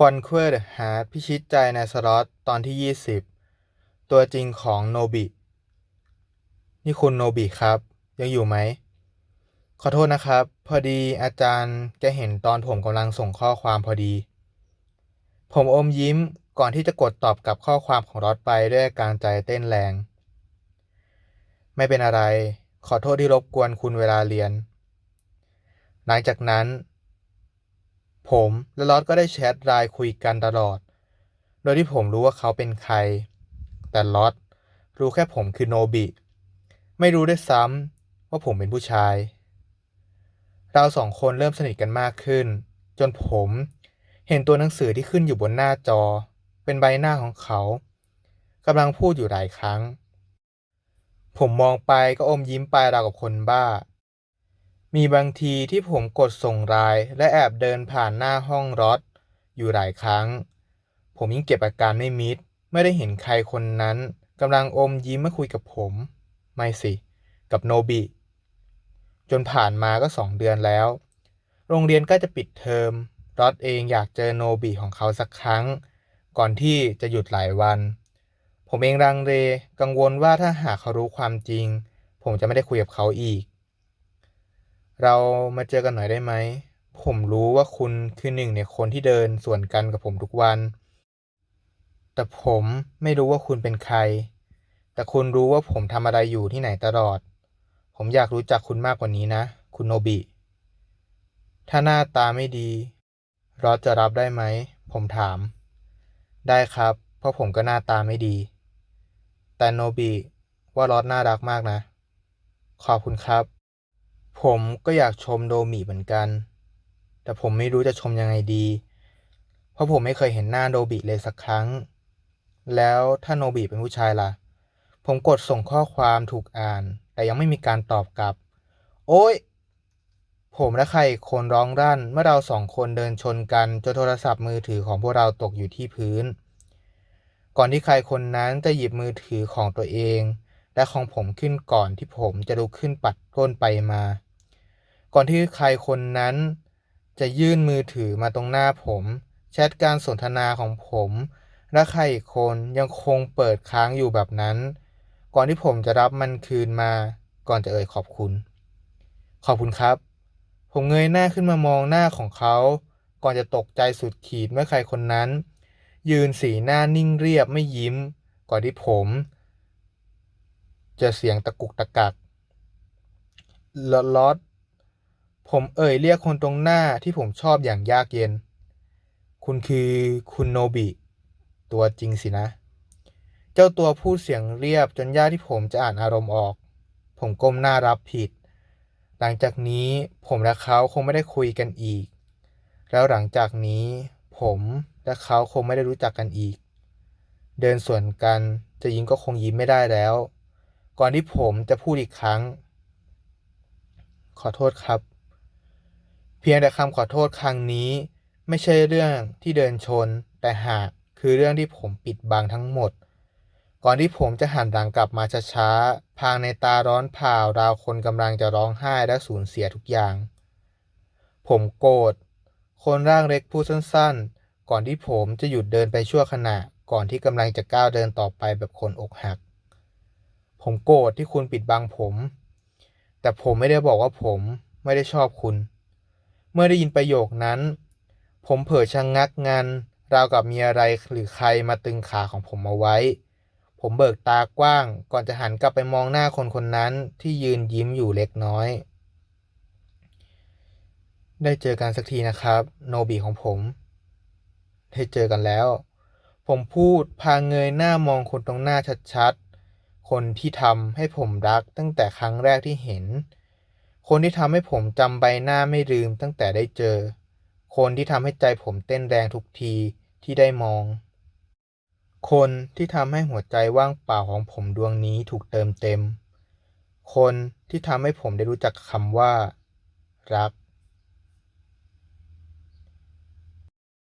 Conquer the Heart พิชิตใจในสล็อตตอนที่ 20 ตัวจริงของโนบิ นี่คุณโนบิครับ ยังอยู่ไหม ขอโทษนะครับ พอดีอาจารย์แกเห็นตอนผมกำลังส่งข้อความพอดี ผมอมยิ้มก่อนที่จะกดตอบกับข้อความของรอดไปด้วยการใจเต้นแรง ไม่เป็นอะไร ขอโทษที่รบกวนคุณเวลาเรียน หลังจากนั้น ผมและลอตก็ได้แชทไลน์คุยกันตลอด โดยที่ผมรู้ว่าเขาเป็นใคร แต่ลอตรู้แค่ผมคือโนบิ ไม่รู้ด้วยซ้ำว่าผมเป็นผู้ชาย เราสองคนเริ่มสนิทกันมากขึ้น จนผมเห็นตัวหนังสือที่ขึ้นอยู่บนหน้าจอ เป็นใบหน้าของเขากำลังพูดอยู่หลายครั้ง ผมมองไปก็อมยิ้มไปราวกับคนบ้า มีบางทีที่ผมกดส่งไลน์และแอบเดินผ่านหน้าห้องรถอยู่หลายครั้ง ผมยิ่งเก็บอาการไม่มิด ไม่ได้เห็นใครคนนั้นกำลังอมยิ้มมาคุยกับผม ไม่สิ กับโนบิ จนผ่านมาก็สองเดือนแล้ว โรงเรียนใกล้จะปิดเทอมรอดเองอยากเจอโนบิของเขาสักครั้ง ก่อนที่จะหยุดหลายวัน ผมเองรังเลกังวลว่าถ้าหากเขารู้ความจริง ผมจะไม่ได้คุยกับเขาอีก เรามาเจอกันหน่อยได้ไหม ผมรู้ว่าคุณคือหนึ่งในคนที่เดินสวนกันกับผมทุกวัน แต่ผมไม่รู้ว่าคุณเป็นใคร แต่คุณรู้ว่าผมทำอะไรอยู่ที่ไหนตลอด ผมอยากรู้จักคุณมากกว่านี้นะ คุณโนบิ ถ้าหน้าตาไม่ดีรอจะรับได้ไหม ผมถาม ได้ครับ เพราะผมก็หน้าตาไม่ดี แต่โนบิว่ารอสน่ารักมากนะ ขอบคุณครับ ผมก็อยากชมโดมิเหมือนกัน แต่ผมไม่รู้จะชมยังไงดี เพราะผมไม่เคยเห็นหน้าโนบิเลยสักครั้ง แล้วถ้าโนบิเป็นผู้ชายล่ะ ผมกดส่งข้อความถูกอ่าน แต่ยังไม่มีการตอบกลับ โอ้ย ผมและใครอีกคนร้องรั่นเมื่อเราสองคนเดินชนกันจนโทรศัพท์มือถือของพวกเราตกอยู่ที่พื้น ก่อนที่ใครคนนั้นจะหยิบมือถือของตัวเองและของผมขึ้นก่อนที่ผมจะลุกขึ้นปัดก้นไปมา ก่อนที่ใครคนนั้น จะยื่นมือถือมาตรงหน้าผม แชทการสนทนาของผม และใครอีกคนยังคงเปิดค้างอยู่แบบนั้น ก่อนที่ผมจะรับมันคืนมา ก่อนจะเอ่ยขอบคุณ ขอบคุณครับ ผมเงยหน้าขึ้นมามองหน้าของเขา ก่อนจะตกใจสุดขีดเมื่อใครคนนั้น ยืนสีหน้านิ่งเรียบไม่ยิ้ม ก่อนที่ผม จะเสียงตะกุกตะกักลอด ผมเอ่ยเรียกคนตรงหน้าที่ผมชอบอย่างยากเย็น คุณคือคุณโนบิ ตัวจริงสินะ เจ้าตัวพูดเสียงเรียบจนยากที่ผมจะอ่านอารมณ์ออก ผมก้มหน้ารับผิด หลังจากนี้ผมและเขาคงไม่ได้คุยกันอีก แล้วหลังจากนี้ผมและเขาคงไม่ได้รู้จักกันอีก เดินสวนกันจะยิ้มก็คงยิ้มไม่ได้แล้ว ก่อนที่ผมจะพูดอีกครั้ง ขอโทษครับ พียงแต่คำขอโทษครั้งนี้ ไม่ใช่เรื่องที่เดินชน แต่หากคือเรื่องที่ผมปิดบังทั้งหมด ก่อนที่ผมจะหันหลังกลับมาช้าๆพางในตาร้อนเผาราวคนกำลังจะร้องไห้และสูญเสียทุกอย่าง ผมโกรธคนร่างเล็กพูดสั้นๆ ก่อนที่ผมจะหยุดเดินไปชั่วขณะ ก่อนที่กำลังจะก้าวเดินต่อไปแบบคนอกหัก ผมโกรธที่คุณปิดบังผม แต่ผมไม่ได้บอกว่าผมไม่ได้ชอบคุณ เมื่อได้ยินประโยคนั้น ผมเผลอชะงงักงันราวกับมีอะไรหรือใครมาตึงขาของผมเอาไว้ ผมเบิกตากว้าง ก่อนจะหันกลับไปมองหน้าคนคนนั้นที่ยืนยิ้มอยู่เล็กน้อย ได้เจอกันสักทีนะครับ โนบิของผม ได้เจอกันแล้ว ผมพูดพางเงยหน้ามองคนตรงหน้าชัดๆ คนที่ทำให้ผมรักตั้งแต่ครั้งแรกที่เห็น คนที่ทำให้ผมจำใบหน้าไม่ลืมตั้งแต่ได้เจอ คนที่ทำให้ใจผมเต้นแรงทุกทีที่ได้มอง คนที่ทำให้หัวใจว่างเปล่าของผมดวงนี้ถูกเติมเต็ม คนที่ทำให้ผมได้รู้จักคำว่า รัก